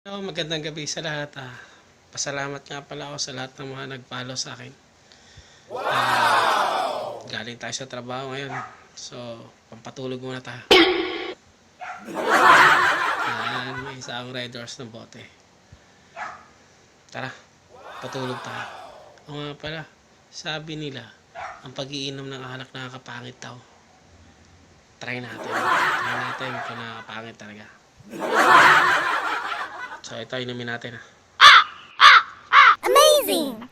Hello, magandang gabi sa lahat. Ah, pasalamat nga pala ako sa lahat ng mga nag-follow sa akin. Ah, galing tayo sa trabaho ngayon. So, pampatulog muna tayo. Yan, may isang riders ng bote. Tara, patulog tayo. O nga pala, sabi nila, ang pag-iinom ng alak nakakapangit daw. Try natin. Try natin kung nakakapangit talaga. So, ito inumin natin ah. Amazing!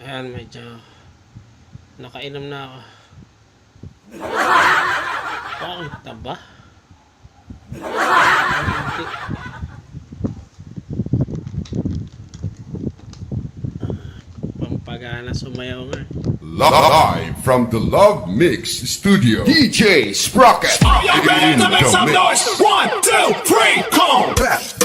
Ayan, medyo nakainom na ako. Bakit taba? Pampagana sumayaw nga. Live from the Love Mix Studio. DJ Sprocket. Y'all ready to make some noise? One, two, three, come